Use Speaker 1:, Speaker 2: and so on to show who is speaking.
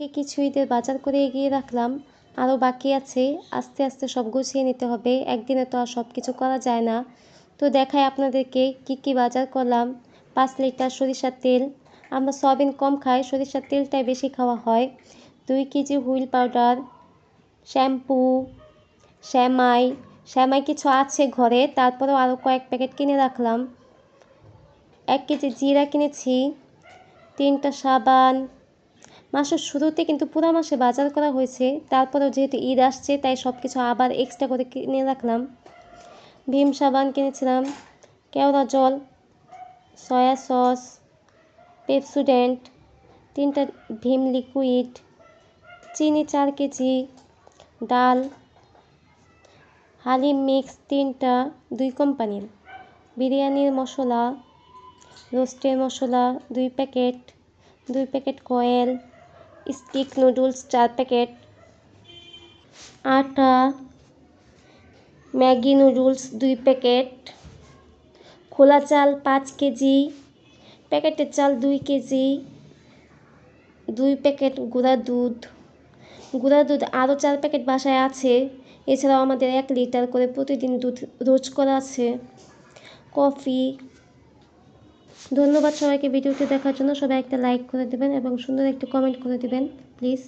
Speaker 1: কে কিছু ঈদের বাজার করে এগিয়ে রাখলাম। আরও বাকি আছে, আস্তে আস্তে সব গুছিয়ে নিতে হবে। একদিনে তো আর সব কিছু করা যায় না। তো দেখাই আপনাদেরকে কি কি বাজার করলাম। পাঁচ লিটার সরিষার তেল। আমরা সয়াবিন কম খাই, সরিষার তেলটাই বেশি খাওয়া হয়। দুই কেজি হুইল পাউডার, শ্যাম্পু, শ্যামাই। শ্যামাই কিছু আছে ঘরে, তারপরেও আরও কয়েক প্যাকেট কিনে রাখলাম। এক কেজি জিরা কিনেছি, তিনটা সাবান মাসের শুরুতে কিন্তু পুরো মাসে বাজার করা হয়েছে, তারপরেও যেহেতু ঈদ আসছে, তাই সব কিছু আবার এক্সট্রা করে কিনে রাখলাম। ভীম সাবান কিনেছিলাম, কেওড়া জল, সয়া সস, পেপসুডেন্ট, তিনটা ভীম লিকুইড চিনি চার কেজি, ডাল, হালিম মিক্স তিনটা দুই কোম্পানির বিরিয়ানির মশলা রোস্টের মশলা, দুই প্যাকেট দুই প্যাকেট কয়েল স্টিক নুডলস, চার প্যাকেট। আটা, ম্যাগি নুডলস, দুই প্যাকেট। খোলা চাল পাঁচ কেজি। প্যাকেটের চাল দুই কেজি। দুই প্যাকেট গুঁড়া দুধ। গুঁড়া দুধ আরও চার প্যাকেট বাসায় আছে। এছাড়াও আমাদের এক লিটার করে প্রতিদিন দুধ রোজ করা আছে। কফি ধন্যবাদ সবাইকে ভিডিওটি দেখার জন্য। সবাই একটা লাইক করে দেবেন এবং সুন্দর একটি কমেন্ট করে দেবেন প্লিজ